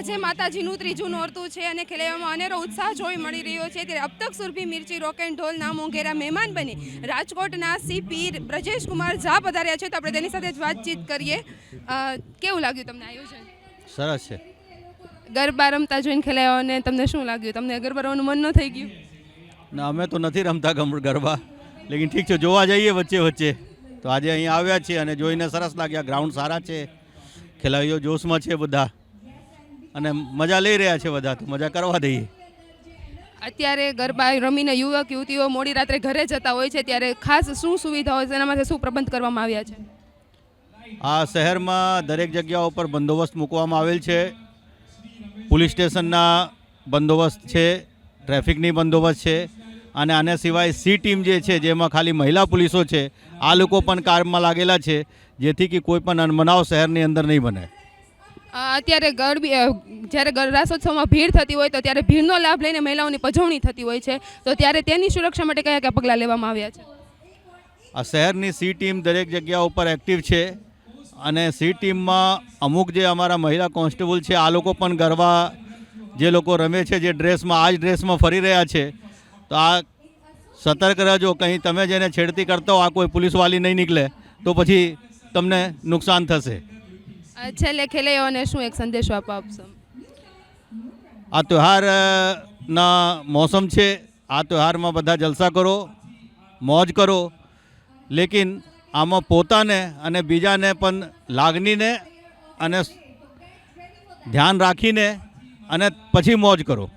આજે માતાજીનું ત્રીજું નોરતું છે અને ખેલૈયામાં અનેરો ઉત્સાહ જોઈ મળી રહ્યો છે. ત્યારે અબતક સુરભી મિર્ચી રોક એન્ડ ઢોલ નામ મોંઘેરા મહેમાન બની રાજકોટના સીપી બ્રજેશ કુમાર ઝા પધાર્યા છે. તો આપણે તેની સાથે જ વાતચીત કરીએ. કેવું લાગ્યું તમને આયોજન? સરસ છે. ગરબા રમતા જોઈને ખેલૈયાઓને તમને શું લાગ્યું? તમને ગરબા રમવાનું મન ન થઈ ગયું? ના અમે તો નથી રમતા ગરબા. લેકિન ઠીક છે જોવા જઈએ વચ્ચે વચ્ચે. તો આજે અહીં આવ્યા છીએ અને જોઈને સરસ લાગ્યા. ગ્રાઉન્ડ સારા છે. ખેલાડીઓ જોશમાં છે બધા. અને મજા લઈ રહ્યા છે બધા તો મજા કરવા દઈએ. અત્યારે ગરબા રમીને યુવક યુવતીઓ મોડી રાત્રે ઘરે જતા હોય છે ત્યારે ખાસ શું સુવિધા હોય છે એના માટે શું પ્રબંધ કરવામાં આવ્યા છે? આ શહેરમાં દરેક જગ્યાઓ ઉપર બંદોબસ્ત મૂકવામાં આવેલ છે. પોલીસ સ્ટેશનના બંદોબસ્ત છે ટ્રાફિકની બંદોબસ્ત છે અને આને સિવાય સી ટીમ જે છે જેમાં ખાલી મહિલા પોલીસો છે આ લોકો પણ કારમાં લાગેલા છે જેથી કે કોઈ પણ અનમનાવ શહેરની અંદર નહીં બને. અત્યારે ગરબી જ્યારે રાસોત્સવમાં ભીડ થતી હોય તો ત્યારે ભીડનો લાભ લઈને મહિલાઓની પજવણી થતી હોય છે. તો ત્યારે તેની સુરક્ષા માટે કયા કયા પગલાં લેવામાં આવ્યા છે? આ શહેરની સી ટીમ દરેક જગ્યા ઉપર એક્ટિવ છે અને સી ટીમમાં અમુક જે અમારા મહિલા કોન્સ્ટેબલ છે, આ લોકો પણ ગરબા જે લોકો રમે છે, જે ડ્રેસમાં, આ જ ડ્રેસમાં ફરી રહ્યા છે. તો આ સતર્ક રહેજો, કંઈ તમે જેને છેડતી કરતા હો, આ કોઈ પોલીસવાલી નહીં નીકળે, તો પછી તમને નુકસાન થશે. છેલ્લે ખેલૈયાઓને શું એક સંદેશો આપવા આપશો આ તહેવારના મોસમ છે. આ તહેવારમાં બધા જલસા કરો, મોજ કરો. લેકિન આમાં પોતાને અને બીજાને પણ લાગણીને અને ધ્યાન રાખીને અને પછી મોજ કરો.